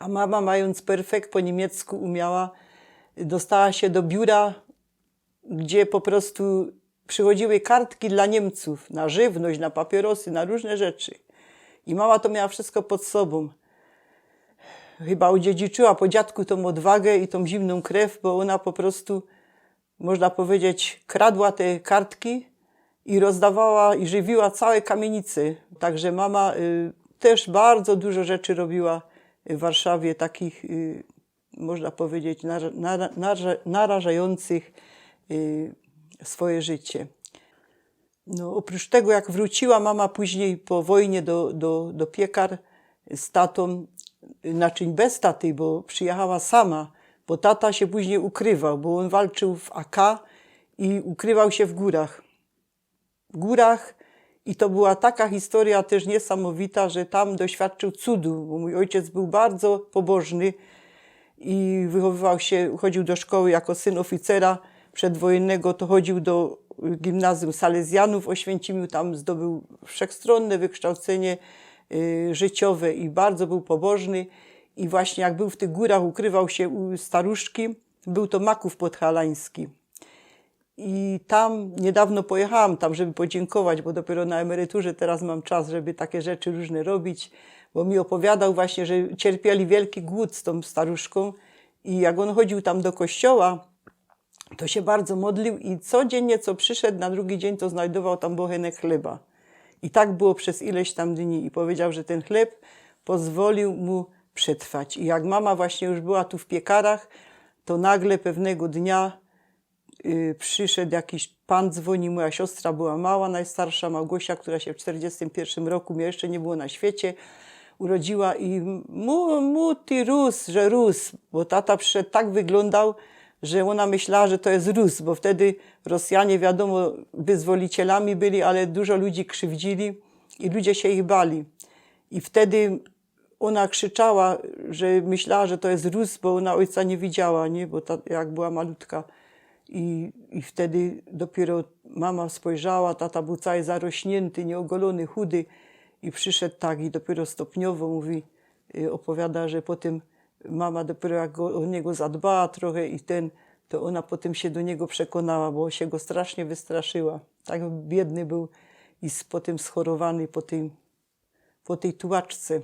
A mama, mając perfekt po niemiecku, umiała, dostała się do biura, gdzie po prostu przychodziły kartki dla Niemców na żywność, na papierosy, na różne rzeczy. I mama to miała wszystko pod sobą. Chyba odziedziczyła po dziadku tą odwagę i tą zimną krew, bo ona po prostu, można powiedzieć, kradła te kartki i rozdawała i żywiła całe kamienice. Także mama y, też bardzo dużo rzeczy robiła w Warszawie, takich, y, można powiedzieć, nara, nara, nara, narażających y, swoje życie. No, oprócz tego, jak wróciła mama później po wojnie do, do, do piekar z tatą, znaczy bez taty, bo przyjechała sama, bo tata się później ukrywał, bo on walczył w AK i ukrywał się w górach. W górach i to była taka historia też niesamowita, że tam doświadczył cudu, bo mój ojciec był bardzo pobożny i wychowywał się, chodził do szkoły jako syn oficera przedwojennego, to chodził do gimnazjum Salezjanów w Oświęcimiu, tam zdobył wszechstronne wykształcenie y, życiowe i bardzo był pobożny. I właśnie jak był w tych górach, ukrywał się u staruszki, był to Maków Podhalański. I tam niedawno pojechałam tam, żeby podziękować, bo dopiero na emeryturze teraz mam czas, żeby takie rzeczy różne robić, bo mi opowiadał właśnie, że cierpieli wielki głód z tą staruszką i jak on chodził tam do kościoła, to się bardzo modlił i codziennie, co przyszedł, na drugi dzień to znajdował tam bochenek chleba. I tak było przez ileś tam dni i powiedział, że ten chleb pozwolił mu przetrwać. I jak mama właśnie już była tu w piekarach, to nagle pewnego dnia y, przyszedł jakiś pan, dzwoni, moja siostra była mała, najstarsza Małgosia, która się w 41 roku, mnie jeszcze nie było na świecie, urodziła i mu, mu ty rósł, że rósł, bo tata przyszedł, tak wyglądał, że ona myślała, że to jest Rus, bo wtedy Rosjanie, wiadomo, wyzwolicielami byli, ale dużo ludzi krzywdzili i ludzie się ich bali. I wtedy ona krzyczała, że myślała, że to jest Rus, bo ona ojca nie widziała, nie? bo ta, jak była malutka. I, I wtedy dopiero mama spojrzała, tata był cały zarośnięty, nieogolony, chudy i przyszedł tak i dopiero stopniowo mówi, y, opowiada, że potem mama dopiero jak go, o niego zadbała trochę i ten, to ona potem się do niego przekonała, bo się go strasznie wystraszyła. Tak biedny był i potem schorowany po tej, po tej tułaczce.